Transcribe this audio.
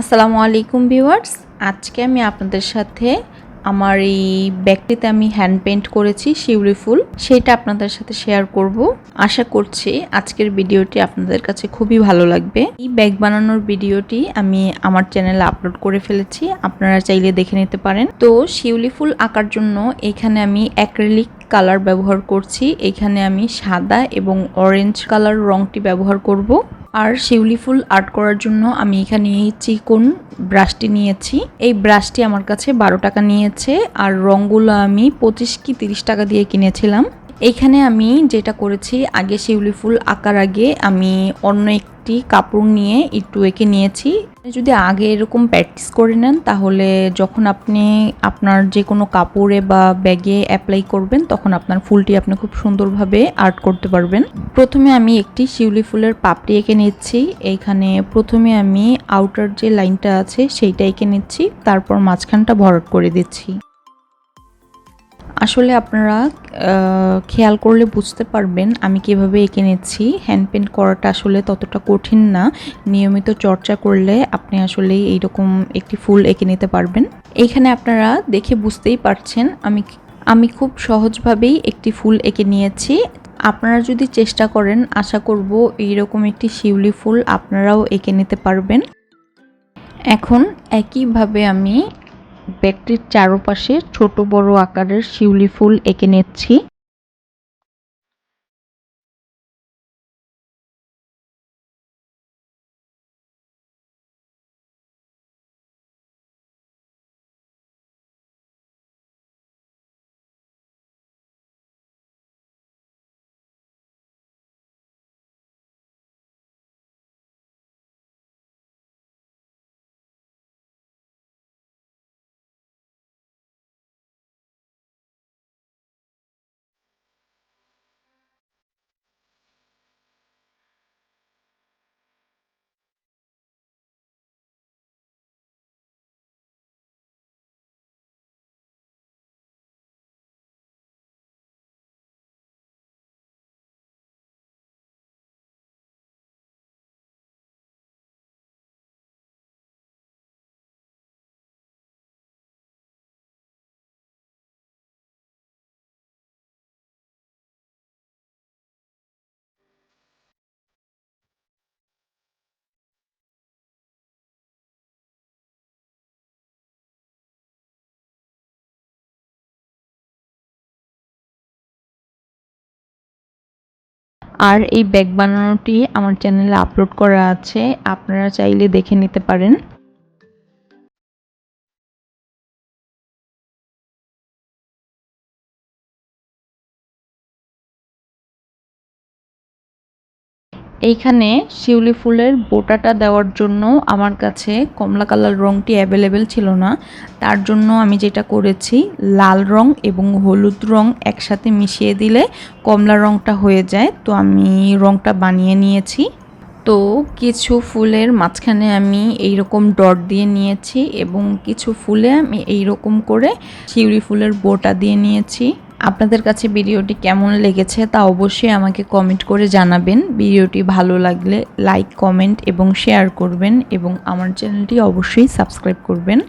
আসসালামু আলাইকুম ভিউয়ার্স। আজকে আমি আপনাদের সাথে আমার এই ব্যাগটিতে আমি হ্যান্ড পেন্ট করেছি, শিউলি ফুল। সেটা আপনাদের সাথে শেয়ার করব। আশা করছি আজকের ভিডিওটি আপনাদের কাছে খুবই ভালো লাগবে। এই ব্যাগ বানানোর ভিডিওটি আমি আমার চ্যানেলে আপলোড করে ফেলেছি, আপনারা চাইলে দেখে নিতে পারেন। তো শিউলি ফুল আঁকার জন্য এখানে আমি অ্যাক্রিলিক কালার ব্যবহার করছি। এখানে আমি সাদা এবং অরেঞ্জ কালার রংটি ব্যবহার করব। আর শিউলি ফুল আর্ট করার জন্য আমি এখানে নিয়েছি কোন ব্রাশটি নিয়েছি। এই ব্রাশটি আমার কাছে বারো টাকা নিয়েছে আর রঙগুলো আমি পঁচিশ কি তিরিশ টাকা দিয়ে কিনেছিলাম। এখানে আমি যেটা করেছি, আগে শিউলি ফুল আঁকার আগে আমি অন্য একটি কাপড় নিয়ে একটু এঁকে নিয়েছি। যদি আগে এরকম প্র্যাকটিস করে নেন, তাহলে যখন আপনি আপনার যে কোনো কাপড়ে বা ব্যাগে অ্যাপ্লাই করবেন, তখন আপনার ফুলটি আপনি খুব সুন্দরভাবে আর্ট করতে পারবেন। প্রথমে আমি একটি শিউলি ফুলের পাপড়ি এঁকে নিচ্ছি। এইখানে প্রথমে আমি আউটার যে লাইনটা আছে, সেইটা এঁকে নিচ্ছি। তারপর মাঝখানটা ভরাট করে দিচ্ছি। আসলে আপনারা খেয়াল করলে বুঝতে পারবেন আমি কীভাবে এঁকে নিচ্ছি। হ্যান্ড পেন্ট করাটা আসলে ততটা কঠিন না। নিয়মিত চর্চা করলে আপনি আসলে এইরকম একটি ফুল এঁকে নিতে পারবেন। এইখানে আপনারা দেখে বুঝতেই পারছেন আমি আমি খুব সহজভাবেই একটি ফুল এঁকে নিয়েছি। আপনারা যদি চেষ্টা করেন, আশা করব এইরকম একটি শিউলি ফুল আপনারাও এঁকে নিতে পারবেন। এখন একইভাবে আমি ব্যাগটির চারোপাশে ছোট বড় আকারের শিউলি ফুল এঁকে নিচ্ছি। আর এই ব্যাগ বানানোটি আমার চ্যানেলে আপলোড করা আছে আপনারা চাইলে দেখে নিতে পারেন। এইখানে শিউলি ফুলের বোটাটা দেওয়ার জন্য আমার কাছে কমলা কালার রঙটি অ্যাভেলেবেল ছিল না। তার জন্য আমি যেটা করেছি, লাল রং এবং হলুদ রং একসাথে মিশিয়ে দিলে কমলা রংটা হয়ে যায়। তো আমি রংটা বানিয়ে নিয়েছি। তো কিছু ফুলের মাঝখানে আমি এই রকম ডট দিয়ে নিয়েছি এবং কিছু ফুলে আমি এই রকম করে শিউলি ফুলের বোটা দিয়ে নিয়েছি। আপনাদের কাছে ভিডিওটি কেমন লেগেছে তা অবশ্যই আমাকে কমেন্ট করে জানাবেন। ভিডিওটি ভালো লাগলে লাইক কমেন্ট এবং শেয়ার করবেন এবং আমার চ্যানেলটি অবশ্যই সাবস্ক্রাইব করবেন।